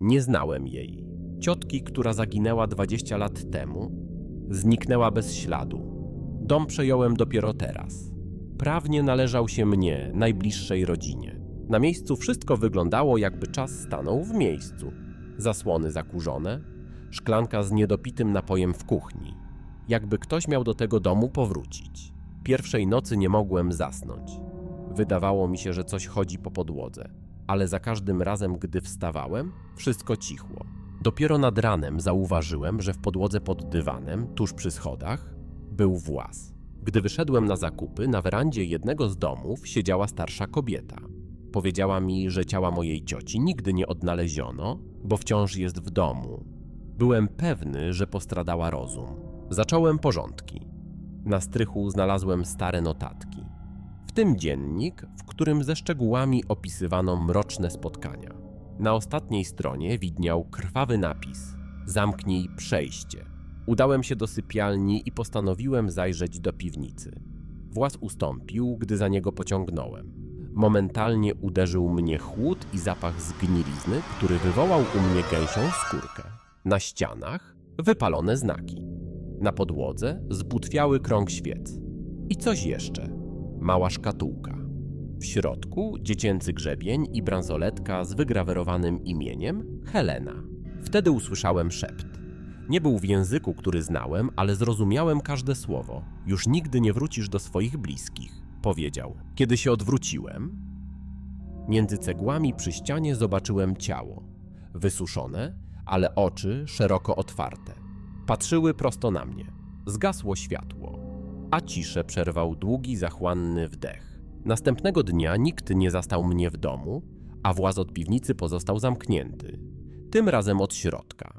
Nie znałem jej. Ciotki, która zaginęła 20 lat temu, zniknęła bez śladu. Dom przejąłem dopiero teraz. Prawnie należał się mnie, najbliższej rodzinie. Na miejscu wszystko wyglądało, jakby czas stanął w miejscu. Zasłony zakurzone, szklanka z niedopitym napojem w kuchni. Jakby ktoś miał do tego domu powrócić. Pierwszej nocy nie mogłem zasnąć. Wydawało mi się, że coś chodzi po podłodze, ale za każdym razem, gdy wstawałem, wszystko cichło. Dopiero nad ranem zauważyłem, że w podłodze pod dywanem, tuż przy schodach, był włas. Gdy wyszedłem na zakupy, na werandzie jednego z domów siedziała starsza kobieta. Powiedziała mi, że ciała mojej cioci nigdy nie odnaleziono, bo wciąż jest w domu. Byłem pewny, że postradała rozum. Zacząłem porządki. Na strychu znalazłem stare notatki. Tym dziennik, w którym ze szczegółami opisywano mroczne spotkania. Na ostatniej stronie widniał krwawy napis: Zamknij przejście. Udałem się do sypialni i postanowiłem zajrzeć do piwnicy. Włas ustąpił, gdy za niego pociągnąłem. Momentalnie uderzył mnie chłód i zapach zgnilizny, który wywołał u mnie gęsią skórkę. Na ścianach wypalone znaki. Na podłodze zbutwiały krąg świec. I coś jeszcze. Mała szkatułka. W środku dziecięcy grzebień i bransoletka z wygrawerowanym imieniem Helena. Wtedy usłyszałem szept. Nie był w języku, który znałem, ale zrozumiałem każde słowo. Już nigdy nie wrócisz do swoich bliskich, powiedział. Kiedy się odwróciłem, między cegłami przy ścianie zobaczyłem ciało. Wysuszone, ale oczy szeroko otwarte. Patrzyły prosto na mnie. Zgasło światło, a ciszę przerwał długi, zachłanny wdech. Następnego dnia nikt nie zastał mnie w domu, a właz od piwnicy pozostał zamknięty. Tym razem od środka.